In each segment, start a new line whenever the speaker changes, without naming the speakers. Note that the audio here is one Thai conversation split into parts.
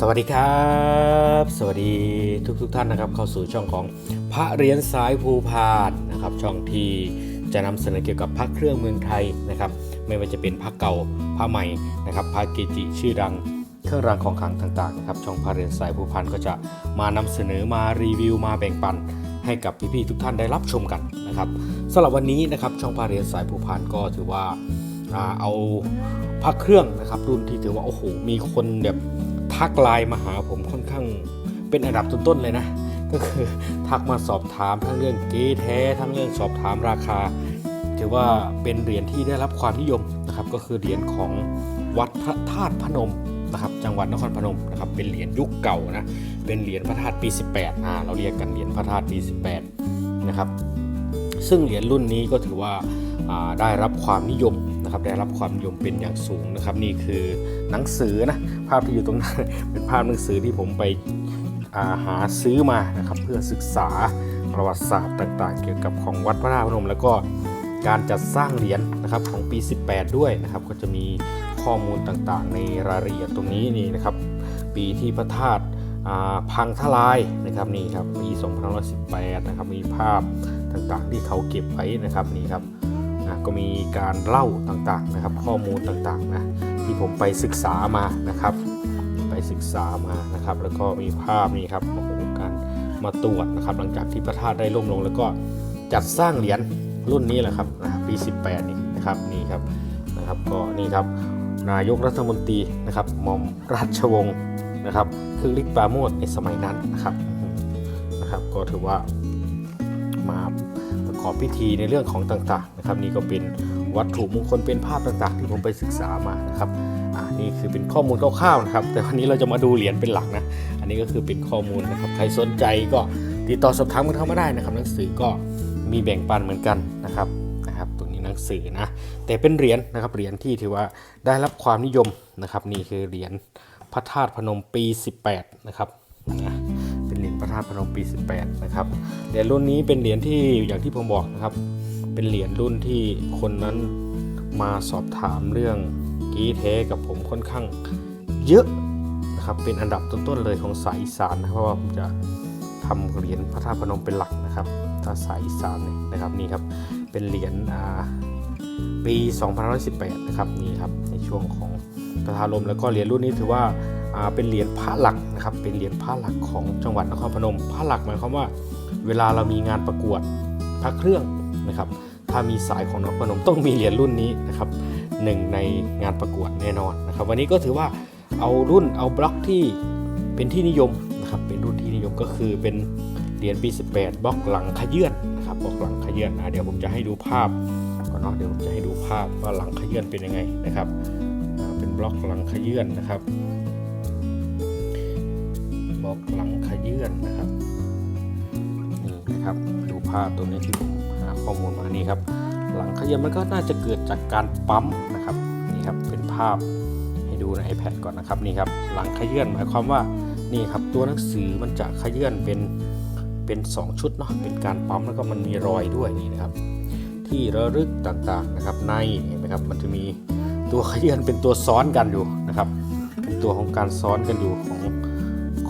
สวัสดีครับ สวัสดีทุกทท่านนะครับ เข้าสู่ช่องของพระเหรียญสายภูพานนะครับ ช่องที่จะนำเสนอเกี่ยวกับพระเครื่องเมืองไทยนะครับ ไม่ว่าจะเป็นพระเก่าพระใหม่นะครับพระเกจิชื่อดังเครื่องรางของขลังต่างๆนะครับช่องพระเหรียญสายภูพานก็จะมานำเสนอมารีวิวมาแบ่งปันให้กับพี่ๆทุกท่านได้รับชมกันนะครับสำหรับวันนี้นะครับช่องพระเหรียญสายภูพานก็ถือว่าเอาพระเครื่องนะครับรุ่นที่ถือว่าโอ้โหมีคนแบบ ทักไลน์มาหาผมค่อนข้างเป็นอันดับต้นๆเลยนะ ก็คือทักมาสอบถามทั้งเรื่องเก๊แท้ทั้งเรื่องสอบถามราคา ถือว่าเป็นเหรียญที่ได้รับความนิยมนะครับ ก็คือเหรียญของวัดพระธาตุพนมนะครับ จังหวัดนครพนมนะครับ เป็นเหรียญยุคเก่านะ เป็นเหรียญพระธาตุปี 18อ่าเราเรียกกันเหรียญพระธาตุปี 18 นะครับ ซึ่งเหรียญรุ่นนี้ก็ถือว่าอ่าได้รับความนิยม นะครับได้รับความนิยมเป็นอย่างสูงนะครับ นี่คือหนังสือนะภาพที่อยู่ตรงนั้นเป็นภาพหนังสือที่ผมไปาหาซื้อมานะครับเพื่อศึกษาประวัติศาสตร์ต่าง ๆ เกี่ยวกับของวัดพระธาตุพนมแล้วก็การจัดสร้างเหรียญนะครับของปี 18 ด้วยนะครับ ก็จะมีข้อมูลต่างๆ ในรายละเอียดตรงนี้นี่นะครับ ปีที่พระธาตุาพังทลายนะครับนี่ครับปี2518 นะครับมีภาพต่างๆ ที่เขาเก็บไว้นะครับนี่ครับ นะก็มีการเล่าต่างๆนะครับ ข้อมูลต่างๆนะที่ผมไปศึกษามานะครับ ไปศึกษามานะครับ แล้วก็มีภาพนี่ครับโอ้โหการมาตรวจนะครับ หลังจากที่พระธาตุได้ล่มลง แล้วก็จัดสร้างเหรียญรุ่นนี้แหละครับนะปี 18 นี่นะครับนี่ครับนะครับก็นี่ครับนายกรัฐมนตรีนะครับหม่อมราชวงศ์นะครับคือลิกปราโมทในสมัยนั้นนะครับนะครับ ก็ถือว่ามา อบพิธีในเรื่องของต่างๆนะครับ นี่ก็เป็นวัตถุมงคลเป็นภาพต่างๆ ที่ผมไปศึกษามานะครับนี่คือเป็นข้อมูลคร่าวๆนะครับ แต่วันนี้เราจะมาดูเหรียญเป็นหลักนะ อันนี้ก็คือเป็นข้อมูลนะครับ ใครสนใจก็ติดต่อสอบถามกันเข้ามาได้นะครับ หนังสือก็มีแบ่งปันเหมือนกันนะครับนะครับตรงนี้หนังสือนะ แต่เป็นเหรียญนะครับ เหรียญที่ถือว่าได้รับความนิยมนะครับ นี่คือเหรียญพระธาตุพนมปี 18 นะครับนะ เป็นเหรียญพระธาตุพนมปี 18 นะครับเหรียญรุ่นนี้เป็นเหรียญที่อย่างที่ผมบอกนะครับ เป็นเหรียญรุ่นที่คนนั้นมาสอบถามเรื่องกีเทกับผมค่อนข้างเยอะนะครับเป็นอันดับต้นๆเลยของสายอีสานนะเพราะว่าผมจะทำเหรียญพระธาตุพนมเป็นหลักนะครับถ้าสายอีสานเนี่ยนะครับนี่ครับเป็นเหรียญปี2518 นะครับนี่ครับในช่วงของพระธาตุลมแล้วก็เหรียญรุ่นนี้ถือว่า เป็นเหรียญพระหลักนะครับ เป็นเหรียญพระหลักของจังหวัดนครพนม พระหลักหมายความว่า เวลาเรามีงานประกวดพระเครื่องนะครับ ถ้ามีสายของนครพนมต้องมีเหรียญรุ่นนี้นะครับหนึ่งในงานประกวดแน่นอนนะครับ วันนี้ก็ถือว่าเอารุ่นเอาบล็อกที่เป็นที่นิยมนะครับ เป็นรุ่นที่นิยมก็คือเป็นเหรียญปี18 บล็อกหลังขยื่นนะครับบล็อกหลังขยื่นนะเดี๋ยวผมจะให้ดูภาพก่อนเนาะเดี๋ยวผมจะให้ดูภาพว่าหลังขยื่นเป็นยังไงนะครับ เป็นบล็อกหลังขยื่นนะครับ บอกหลังขยื่นนะครับนี่นะครับดูภาพตรงนี้ที่ผมหาข้อมูลมานี่ครับ หลังขยื่นมันก็น่าจะเกิดจากการปั๊มนะครับนี่ครับเป็นภาพให้ดูใน iPad ก่อนนะครับนี่ครับหลังขยื่นหมายความว่านี่ครับตัวหนังสือมันจะขยื่นเป็นเป็น 2 ชุดเนาะเป็นการปั๊มแล้วก็มันมีรอยด้วยนี่นะครับ ที่ระลึกต่างๆนะครับในเห็นไหมครับมันจะมีตัวขยื่นเป็นตัวซ้อนกันอยู่นะครับ เป็นตัวของการซ้อนกันอยู่ของ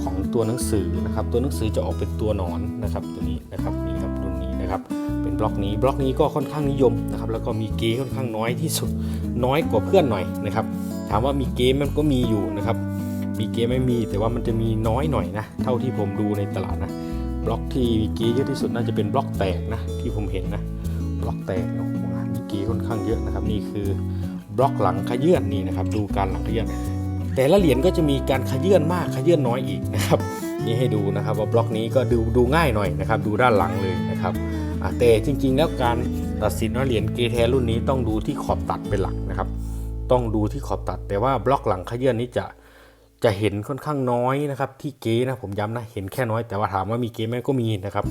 ของตัวหนังสือนะครับ ตัวหนังสือจะออกเป็นตัวหนอนนะครับ ตัวนี้นะครับนี่ครับรุ่นนี้นะครับ เป็นบล็อกนี้บล็อกนี้ก็ค่อนข้างนิยมนะครับ แล้วก็มีเกค่อนข้างน้อยที่สุดน้อยกว่าเพื่อนหน่อยนะครับ ถามว่ามีเกมมันก็มีอยู่นะครับ มีเกมไม่มีแต่ว่ามันจะมีน้อยหน่อยนะ เท่าที่ผมดูในตลาดนะบล็อกที่มีเกีเยอะที่สุดน่าจะเป็นบล็อกแตกนะที่ผมเห็นนะบล็อกแตกโอ้โหมีเกีค่อนข้างเยอะนะครับ นี่คือบล็อกหลังขยื่นนี่นะครับ ดูการหลังขยื่น แต่ละเหรียญก็จะมีการขยื่นมากขยื่นน้อยอีกนะครับนี่ให้ดูนะครับว่าบล็อกนี้ก็ดูดูง่ายหน่อยนะครับ ดูด้านหลังเลยนะครับแต่จริงๆ แล้วการตัดสินว่าเหรียญเกแท้รุ่นนี้ต้องดูที่ขอบตัดเป็นหลักนะครับ ต้องดูที่ขอบตัด แต่ว่าบล็อกหลังขยื่นนี้จะจะเห็นค่อนข้างน้อยนะครับ ที่เก๊นะผมย้ำนะเห็นแค่น้อยแต่ว่าถามว่ามีเก๊ไหมก็มีนะครับ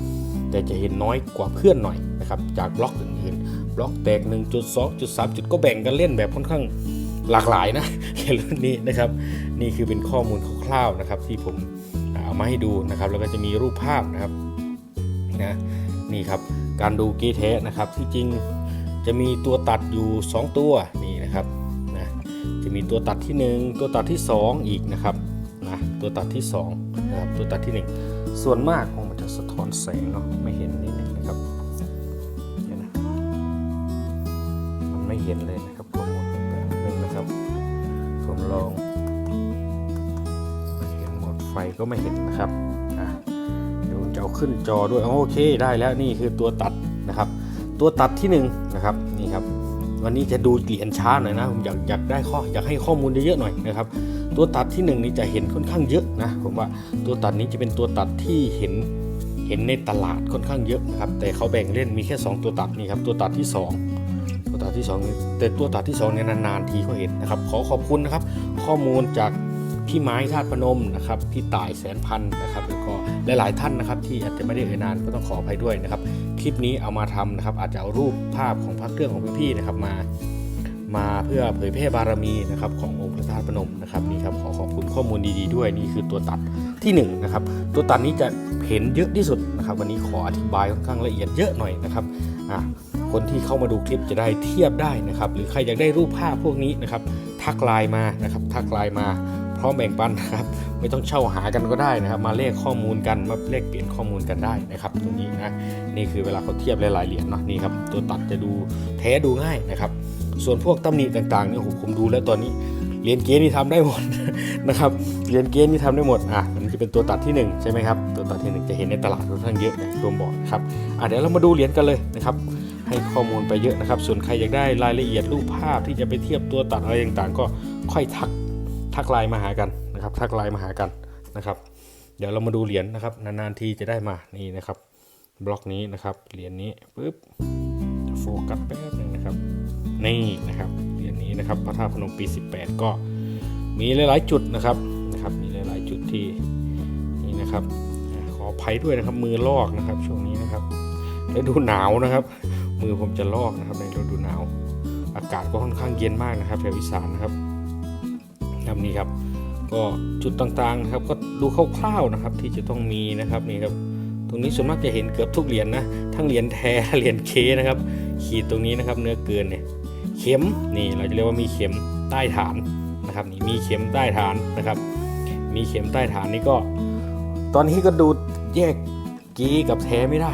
แต่จะเห็นน้อยกว่าเพื่อนหน่อยนะครับจากบล็อกอื่นๆบล็อกแตก 1.2 3จุดก็แบ่งกันเล่นแบบค่อนข้าง หลากหลายนะเห็นรุ่นนี้นะครับ นี่คือเป็นข้อมูลคร่าวๆนะครับ ที่ผมเอามาให้ดูนะครับ แล้วก็จะมีรูปภาพนะครับนะนี่ครับการดูก๊แท้นะครับที่จริงจะมีตัวตัดอยู่ 2 ตัวนี่นะครับนะจะมีตัวตัดที่ 1 ตัวตัดที่ 2 อีกนะครับนะตัวตัดที่สองนะครับตัวตัดที่หนึ่งส่วนมากคงมันจะสะท้อนแสงเนาะไม่เห็นนิดนึงนะครับเดี๋ยวนะมันไม่เห็นเลยนะ ลองเห็นหมดไฟก็ไม่เห็นนะครับอะเดี๋ยวผมจะเอาขึ้นจอด้วยโอเคได้แล้วนี่คือตัวตัดนะครับ ตัวตัดที่หนึ่งนะครับนี่ครับ วันนี้จะดูเหรียญช้าหน่อยนะผมอยากอยากได้ข้ออยากให้ข้อมูลเยอะๆหน่อยนะครับตัวตัดที่หนึ่งนี่จะเห็นค่อนข้างเยอะนะผมว่าตัวตัดนี้จะเป็นตัวตัดที่เห็นเห็นในตลาดค่อนข้างเยอะนะครับแต่เขาแบ่งเล่นมีแค่ 2 ตัวตัดนี่ครับตัวตัดที่ 2 ตัวตัดที่2แต่ตัวตัดที่2เนี่ยนานๆทีก็เห็นนะครับ ขอขอบคุณนะครับ ข้อมูลจากพี่ไม้ธาตุพนมนะครับพี่ต่ายแสนพันนะครับแล้วก็หลายๆท่านนะครับ ที่อาจจะไม่ได้เอ่ยนานก็ต้องขออภัยด้วยนะครับ คลิปนี้เอามาทำนะครับ อาจจะเอารูปภาพของพระเครื่องของพี่ๆนะครับมามาเพื่อเผยแพร่บารมีนะครับขององค์พระธาตุพนมนะครับนี่ครับขอขอบคุณข้อมูลดี ๆ ด้วยนี่คือตัวตัดที่1นงนะครับตัวตัดนี้จะเห็นเยอะที่สุดนะครับ วันนี้ขออธิบายค่อนข้างละเอียดเยอะหน่อยนะครับอะ คนที่เข้ามาดูคลิปจะได้เทียบได้นะครับ หรือใครอยากได้รูปภาพพวกนี้นะครับ ทักไลน์มานะครับ ทักไลน์มาพร้อมแบ่งปันนะครับ ไม่ต้องเช่าหากันก็ได้นะครับ มาเลขข้อมูลกันมาเลขเปลี่ยนข้อมูลกันได้นะครับ ตรงนี้นะนี่คือเวลาเขาเทียบหลายๆเหรียญเนาะนี่ครับตัวตัดจะดูแท้ดูง่ายนะครับ ส่วนพวกตำหนิต่างๆเนี่ยผมดูแล้วตอนนี้เหรียนเกณฑ์นี่ทำได้หมดนะครับเหรียนเกณฑ์นี่ทำได้หมดอะอันจะเป็นตัวตัดที่หนึ่งใช่ไหมครับตัวตัดที่หนึ่งจะเห็นในตลาดค่อนข้างเยอะอย่างที่ผมบอกนะครับอะเดี๋ยวเรามาดูเหรียญกันเลยนะครับ ให้ข้อมูลไปเยอะนะครับ ส่วนใครอยากได้รายละเอียดรูปภาพที่จะไปเทียบตัวตัดอะไรต่างๆ ก็ค่อยทักทักไลน์มาหากันนะครับ ทักไลน์มาหากันนะครับ เดี๋ยวเรามาดูเหรียญนะครับ นานๆทีจะได้มานี่นะครับ บล็อกนี้นะครับเหรียญนี้ปุ๊บโฟกัสแป๊บหนึงนะครับ นี่นะครับเหรียญนี้นะครับพระธาตุพนมปี 18 ก็มีหลายๆจุดนะครับนะครับ มีหลายๆจุดที่นี่นะครับขออภัยด้วยนะครับมือลอกนะครับช่วงนี้นะครับฤดูหนาวนะครับ มือผมจะลอกนะครับในฤดูหนาว อากาศก็ค่อนข้างเย็นมากนะครับแถวอีสานนะครับครับนี่ครับ ก็จุดต่างๆนะครับ ก็ดูคร่าวๆนะครับที่จะต้องมีนะครับนี่ครับ ตรงนี้ส่วนมากจะเห็นเกือบทุกเหรียญนะทั้งเหรียญแท้เหรียญเคนะครับ ขีดตรงนี้นะครับ เนื้อเกินเนี่ยเข็มนี่เราจะเรียกว่ามีเข็มใต้ฐานนะครับนี่มีเข็มใต้ฐานนะครับ มีเข็มใต้ฐานนี่ก็ ตอนนี้ก็ดูแยกเกีกับแท้ไม่ได้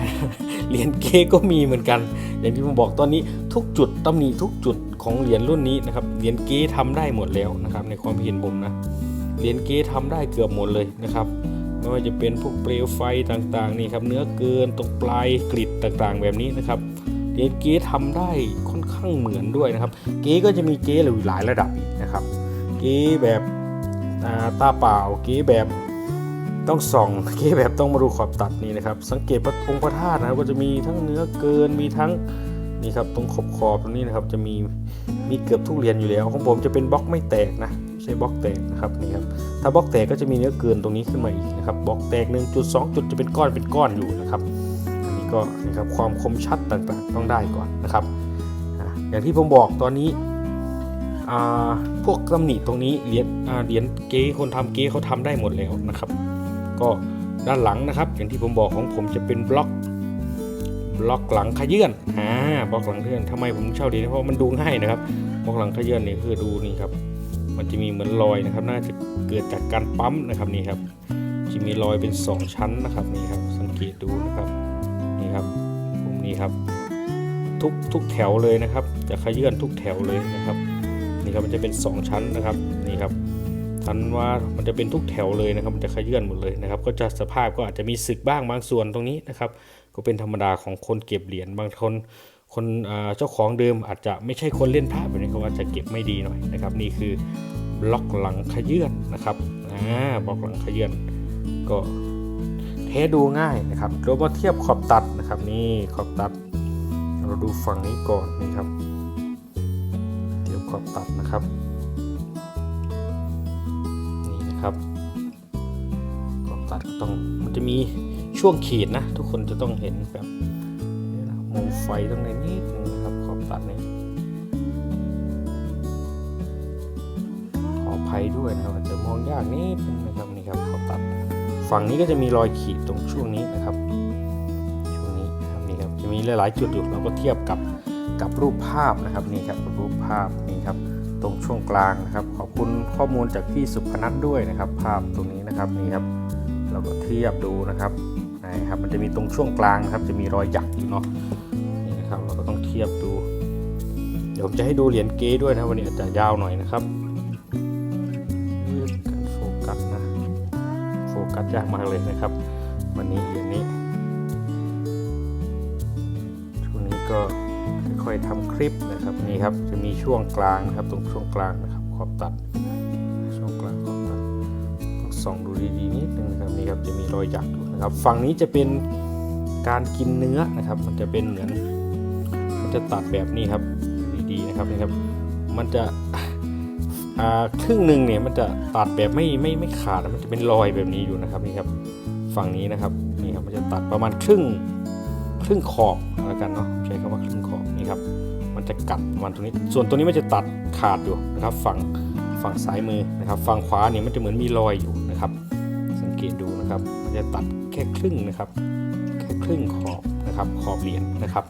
เหรียญเกก็มีเหมือนกัน อย่างที่ผมบอกตอนนี้ทุกจุดตำหนิทุกจุดของเหรียญรุ่นนี้นะครับเหรียญเกทำได้หมดแล้วนะครับ ในความเห็นผมนะเหรียญเกทำได้เกือบหมดเลยนะครับไม่ว่าจะเป็นพวกเปลวไฟต่างๆนี่ครับเนื้อเกินตรงปลายกริดต่างๆ แบบนี้นะครับเหรียญเกทำได้ค่อนข้างเหมือนด้วยนะครับ เกก็จะมีเกหลายระดับอีกนะครับ เกแบบตาเปล่า เกแบบ ต้องส่องเกแบบต้องมาดูขอบตัดนี่นะครับ สังเกตพระองค์พระธาตุนะครับก็จะมีทั้งเนื้อเกินมีทั้งนี่ครับตรงขอบขอบตรงนี้นะครับจะมีมีเกือบทุกเหรียญอยู่แล้วของผมจะเป็นบล็อกไม่แตกนะไม่ใช่บล็อกแตกนะครับนี่ครับถ้าบล็อกแตกก็จะมีเนื้อเกินตรงนี้ขึ้นมาอีกนะครับบล็อกแตก1จุด2จุดจะเป็นก้อนเป็นก้อนอยู่นะครับอันนี้ก็นะครับความคมชัดต่างๆต้องได้ก่อนนะครับอย่างที่ผมบอกตอนนี้อาพวกตำหนิตรงนี้เหรียญอาเหรียญเก๊คนทำเก๊เขาทำได้หมดแล้วนะครับ ก็ด้านหลังนะครับ อย่างที่ผมบอกของผมจะเป็นบล็อกบล็อกหลังขยื่นอ่าบล็อกหลังขยื่นทำไมผมเช่าดีนะเพราะมันดูง่ายนะครับบล็อกหลังขยื่นนี่คือดูนี่ครับ มันจะมีเหมือนรอยนะครับ น่าจะเกิดจากการปั๊มนะครับนี่ครับจะมีรอยเป็น 2 ชั้นนะครับนี่ครับ สังเกตดูนะครับนี่ครับผมนี่ครับ ทุกทุกแถวเลยนะครับ จะขยื่นทุกแถวเลยนะครับนี่ครับมันจะเป็น 2 ชั้นนะครับนี่ครับ ทันว่ามันจะเป็นทุกแถวเลยนะครับมันจะขยื่นหมดเลยนะครับ ก็จะสภาพก็อาจจะมีสึกบ้างบางส่วนตรงนี้นะครับ ก็เป็นธรรมดาของคนเก็บเหรียญบางคนคนเจ้าของเดิมอาจจะไม่ใช่คนเล่นพระแบบนี้เขาอาจจะเก็บไม่ดีหน่อยนะครับ นี่คือบล็อกหลังขยื่นนะครับอ่าบล็อกหลังขยื่นก็เทดูง่ายนะครับเรามาเทียบขอบตัดนะครับ นี่ขอบตัด เราดูฝั่งนี้ก่อนนะครับ เทียบขอบตัดนะครับ นะครับขอบตัดก็ต้องมันจะมีช่วงขีดนะ ทุกคนจะต้องเห็นแบบนี่นะมุมไฟต้องในนิดนึงนะครับขอบตัดเนี่ยขออภัยด้วยนะครับอาจจะมองยากนิดนึงนะครับนี่ครับขอบตัด ฝั่งนี้ก็จะมีรอยขีดตรงช่วงนี้นะครับช่วงนี้ครับนี่ครับจะมีหลายๆจุดอยู่เราก็เทียบกับกับรูปภาพนะครับนี่ครับรูปภาพนี่ครับ ตรงช่วงกลางนะครับ ขอบคุณข้อมูลจากพี่สุพนัทด้วยนะครับ ภาพตรงนี้นะครับนี่ครับเราก็เทียบดูนะครับนะครับ มันจะมีตรงช่วงกลางครับจะมีรอยหยักอยู่เนาะนี่นะครับเราก็ต้องเทียบดู เดี๋ยวผมจะให้ดูเหรียญเก๊ด้วยนะวันนี้อาจจะยาวหน่อยนะครับโฟกัสนะโฟกัสยากมากเลยนะครับ วันนี้เหรียญนี้ช่วงนี้ก็ ค่อยๆทำคลิปนะครับนี่ครับจะมีช่วงกลางนะครับ ตรงช่วงกลางนะครับ ขอบตัด ช่วงกลางขอบตัดต้องส่องดูดีๆนิดนึงนะครับนี่ครับจะมีรอยหยักอยู่นะครับ ฝั่งนี้จะเป็นการกินเนื้อนะครับ มันจะเป็นเหมือน มันจะตัดแบบนี้ครับดีๆนะครับนี่ครับ มันจะครึ่งหนึ่งเนี่ยมันจะตัดแบบไม่ไม่ไม่ขาดมันจะเป็นรอยแบบนี้อยู่นะครับนี่ครับฝั่งนี้นะครับนี่ครับมันจะตัดประมาณครึ่งครึ่งขอบแล้วกันเนาะใช้คำว่าครึ่งขอบ ครับ มันจะกัดมาณตรงนี้ ส่วนตัวนี้มันจะตัดขาดอยู่นะครับ ฝั่งฝั่งซ้ายมือนะครับ ฝั่งขวาเนี่ยมันจะเหมือนมีรอยอยู่นะครับ สังเกตดูนะครับ มันจะตัดแค่ครึ่งนะครับ แค่ครึ่งขอบนะครับ ขอบเหรียญนะครับ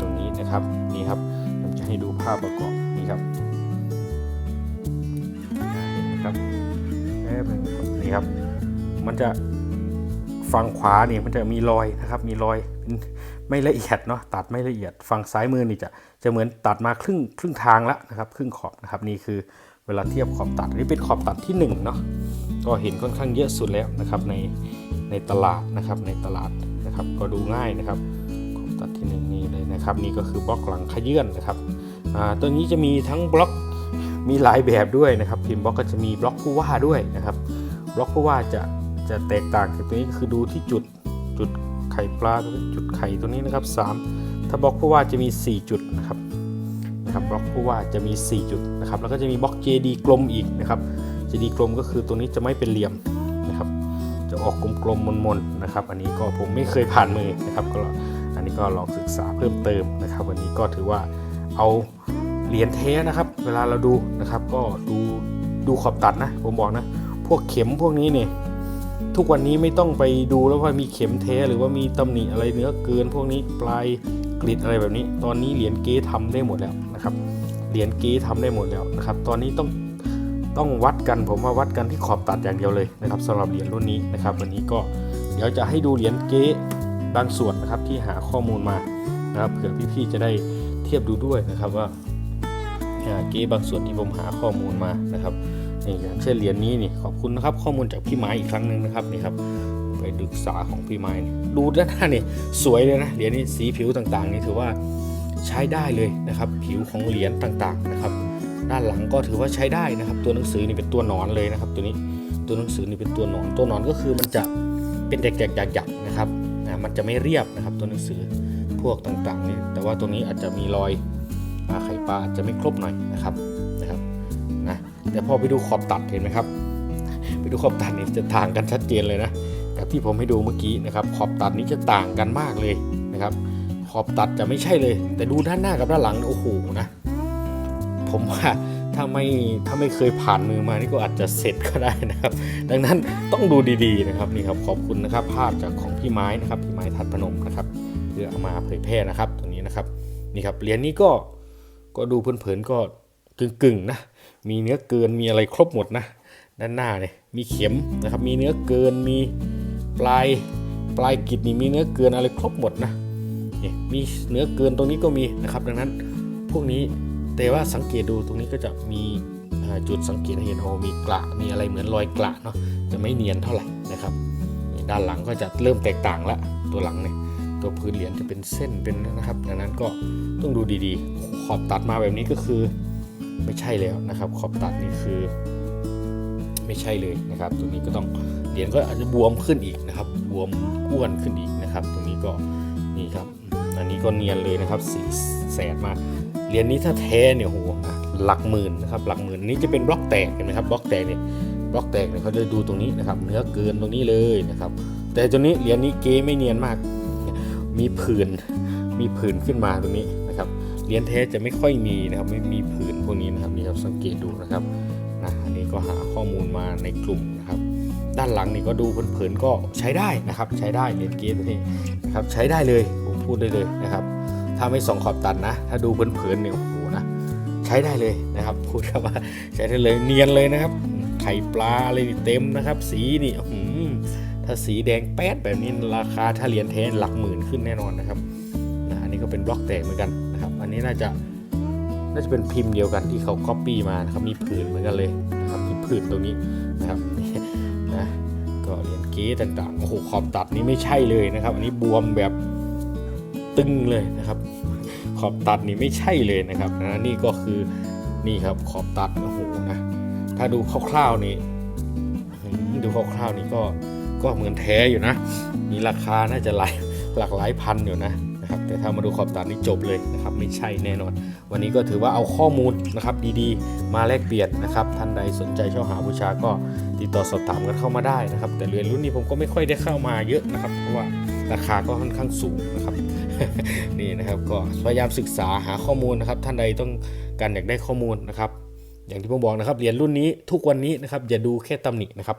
ตรงนี้นะครับนี่ครับผมจะให้ดูภาพประกอบนี่ครับนไหมครับแป๊บนึงนี่ครับ มันจะฝั่งขวาเนี่ยมันจะมีรอยนะครับ มีรอยเป็น ไม่ละเอียดเนาะตัดไม่ละเอียดฝั่งซ้ายมือนี่จะจะเหมือนตัดมาครึ่งครึ่งทางแล้วนะครับ ครึ่งขอบนะครับนี่คือเวลาเทียบขอบตัดนนี้เป็นขอบตัดที่หนึ่งเนาะก็เห็นค่อนข้างเยอะสุดแล้วนะครับในในตลาดนะครับในตลาดนะครับก็ดูง่ายนะครับขอบตัดที่หนึ่งนี่เลยนะครับ นี่ก็คือบล็อกหลังขยื่นนะครับอ่าตัวนี้จะมีทั้งบล็อกมีหลายแบบด้วยนะครับ พิมพ์บล็อกก็จะมีบล็อกผู้ว่าด้วยนะครับบล็อกผู้ว่าจะจะแตกต่างจากตัวนี้คือดูที่จุดจุด ไข่ปลาจุดไข่ตัวนี้นะครับ 3 ถ้าบล็อกผู้ว่าจะมี 4 จุดนะครับนะครับบล็อกผู้ว่าจะมี 4 จุดนะครับ แล้วก็จะมีบล็อก JD กลมอีกนะครับ JD กลมก็คือตัวนี้จะไม่เป็นเหลี่ยมนะครับ จะออกกลมๆมนๆนะครับ อันนี้ก็ผมไม่เคยผ่านมือนะครับก็อันนี้ก็ลองศึกษาเพิ่มเติมนะครับ วันนี้ก็ถือว่าเอาเหรียญแท้นะครับ เวลาเราดูนะครับ ก็ดูดูขอบตัดนะ ผมบอกนะ พวกเข็มพวกนี้เนี่ย ทุกวันนี้ไม่ต้องไปดูแล้วว่ามีเข็มแท้หรือว่ามีตำหนิอะไรเนื้อเกิน พวกนี้ปลายกริดอะไรแบบนี้ ตอนนี้เหรียญเก๊ทำได้หมดแล้วนะครับ เหรียญเก๊ทำได้หมดแล้วนะครับ ตอนนี้ต้องต้องวัดกันผมว่าวัดกันที่ขอบตัดอย่างเดียวเลยนะครับสำหรับเหรียญรุ่นนี้นะครับ วันนี้ก็เดี๋ยวจะให้ดูเหรียญเก๊บางส่วนนะครับที่หาข้อมูลมานะครับเผื่อพี่ๆจะได้เทียบดูด้วยนะครับว่าอ่าเก๊บางส่วนที่ผมหาข้อมูลมานะครับ นี่อย่างเช่นเหรียญนี้นี่ขอบคุณนะครับ ข้อมูลจากพี่ไม้อีกครั้งหนึ่งนะครับนี่ครับไปศึกษาของพี่ไม้ดูด้านหน้านี่สวยเลยนะเหรียญนี้สีผิวต่างๆนี่ถือว่าใช้ได้เลยนะครับ ผิวของเหรียญต่างๆนะครับ ด้านหลังก็ถือว่าใช้ได้นะครับ ตัวหนังสือนี่เป็นตัวหนอนเลยนะครับ ตัวนี้ตัวหนังสือนี่เป็นตัวหนอนตัวหนอนก็คือมันจะเป็นแจกๆหยักๆนะครับอ่ามันจะไม่เรียบนะครับ ตัวหนังสือพวกต่างๆนี่แต่ว่าตัวนี้อาจจะมีรอยไข่ปลาอาจจะไม่ครบหน่อยนะครับ แต่พอไปดูขอบตัดเห็นไหมครับ ไปดูขอบตัดนี่จะต่างกันชัดเจนเลยนะกับที่ผมให้ดูเมื่อกี้นะครับ ขอบตัดนี้จะต่างกันมากเลยนะครับ ขอบตัดจะไม่ใช่เลย แต่ดูด้านหน้ากับด้านหลังโอ้โหนะ ผมว่าถ้าไม่ถ้าไม่เคยผ่านมือมานี่ก็อาจจะเสร็จก็ได้นะครับ ดังนั้นต้องดูดีๆนะครับนี่ครับขอบคุณนะครับ ภาพจากของพี่ไม้นะครับพี่ไม้ทัดพนมนะครับเพื่อเอามาเผยแพร่นะครับ ตรงนี้นะครับนี่ครับเหรียญนี้ก็ก็ดูเพลินๆก็กึ่งๆนะ มีเนื้อเกินมีอะไรครบหมดนะ ด้านหน้าเนี่ยมีเข็มนะครับ มีเนื้อเกินมีปลายปลายกิดนี่มีเนื้อเกินอะไรครบหมดนะนี่มีเนื้อเกินตรงนี้ก็มีนะครับ ดังนั้นพวกนี้แต่ว่าสังเกตดูตรงนี้ก็จะมีจุดสังเกตให้เห็นโอมีกระมีอะไรเหมือนรอยกระเนาะจะไม่เนียนเท่าไหร่นะครับ ด้านหลังก็จะเริ่มแตกต่างละตัวหลังเนี่ยตัวพื้นเหรียญจะเป็นเส้นเป็นนะครับ ดังนั้นก็ต้องดูดีๆ ขอบตัดมาแบบนี้ก็คือ ไม่ใช่แล้วนะครับ ขอบตัดนี่คือ ไม่ใช่เลยนะครับ ตรงนี้ก็ต้องเหรียญก็อาจจะบวมขึ้นอีกนะครับบวมอ้วนขึ้นอีกนะครับ ตรงนี้ก็นี่ครับ อันนี้ก็เนียนเลยนะครับสีแสดมากเหรียญนี้ถ้าแท้เนี่ยโหหลักหมื่นนะครับหลักหมื่นอันนี้จะเป็นบล็อกแตกเห็นไหมครับบล็อกแตกเนี่ยบล็อกแตกเนี่ยเขาจะดูตรงนี้นะครับเนื้อเกินตรงนี้เลยนะครับ แต่ตัวนี้เหรียญนี้เก๊ไม่เนียนมาก มีผื่นมีผื่นขึ้นมาตรงนี้ เหรียญแท้จะไม่ค่อยมีนะครับไม่มีผื่นพวกนี้นะครับนี่ครับสังเกตดูนะครับนะอันนี้ก็หาข้อมูลมาในกลุ่มนะครับ ด้านหลังนี่ก็ดูเผินๆก็ใช้ได้นะครับ ใช้ได้เหรียญเกตตี้นะครับใช้ได้เลยผมพูดได้เลยนะครับ ถ้าไม่ส่องขอบตัดนะ ถ้าดูเผินๆเนี่ยโอ้โหนะใช้ได้เลยนะครับ พูดคำว่าใช้ได้เลยเนียนเลยนะครับ ไข่ปลาอะไรนี่เต็มนะครับ สีนี่หือถ้าสีแดงแป๊ดแบบนี้ราคาถ้าเหรียญแท้หลักหมื่นขึ้นแน่นอนนะครับนะอันนี้ก็เป็นบล็อกแตกเหมือนกัน นี้น่าจะน่าจะเป็นพิมพ์เดียวกันที่เขาก๊อปปี้มานะครับมีผืนเหมือนกันเลยนะครับมีผืนตรงนี้นะครับนะก็เหรียญเก๊ต่างๆโอ้โหขอบตัดนี้ไม่ใช่เลยนะครับ อันนี้บวมแบบตึงเลยนะครับ ขอบตัดนี่ไม่ใช่เลยนะครับนะนี่ก็คือนี่ครับขอบตัดโอ้โหนะถ้าดูคร่าวๆนี้ดูคร่าวๆนี่ก็ก็เหมือนแท้อยู่นะ มีราคาน่าจะหลายหลักหลายพันอยู่นะ นะครับแต่ถ้ามาดูขอบตัดนี่จบเลยนะครับไม่ใช่แน่นอน วันนี้ก็ถือว่าเอาข้อมูลนะครับดีๆ มาแลกเปลี่ยนนะครับท่านใดสนใจเช่าหาบูชาก็ติดต่อสอบถามกันเข้ามาได้นะครับ แต่เรียนรุ่นนี้ผมก็ไม่ค่อยได้เข้ามาเยอะนะครับ เพราะว่าราคาก็ค่อนข้างสูงนะครับนี่นะครับก็พยายามศึกษาหาข้อมูลนะครับ ท่านใดต้องการอยากได้ข้อมูลนะครับ อย่างที่ผมบอกนะครับเหรียญรุ่นนี้ทุกวันนี้นะครับอย่าดูแค่ตำหนินะครับ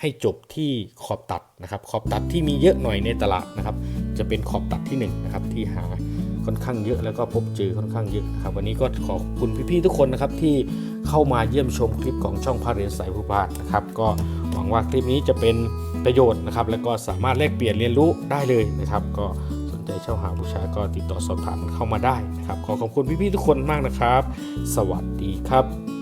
ให้จบที่ขอบตัดนะครับ ขอบตัดที่มีเยอะหน่อยในตลาดนะครับ จะเป็นขอบตัดที่1นงนะครับที่หาค่อนข้างเยอะแล้วก็พบเจอค่อนข้างเยอะนะครับวันนี้ก็ขอบคุณพี่ๆทุกคนนะครับที่เข้ามาเยี่ยมชมคลิปของช่องพระเรียญสายผู้พานนะครับ ก็หวังว่าคลิปนี้จะเป็นประโยชน์นะครับ แล้วก็สามารถแลกเปลี่ยนเรียนรู้ได้เลยนะครับ ก็สนใจเช่าหาบูชาก็ติดต่อสอบถามเข้ามาได้นะครับ ขอขอบคุณพี่ๆทุกคนมากนะครับ สวัสดีครับ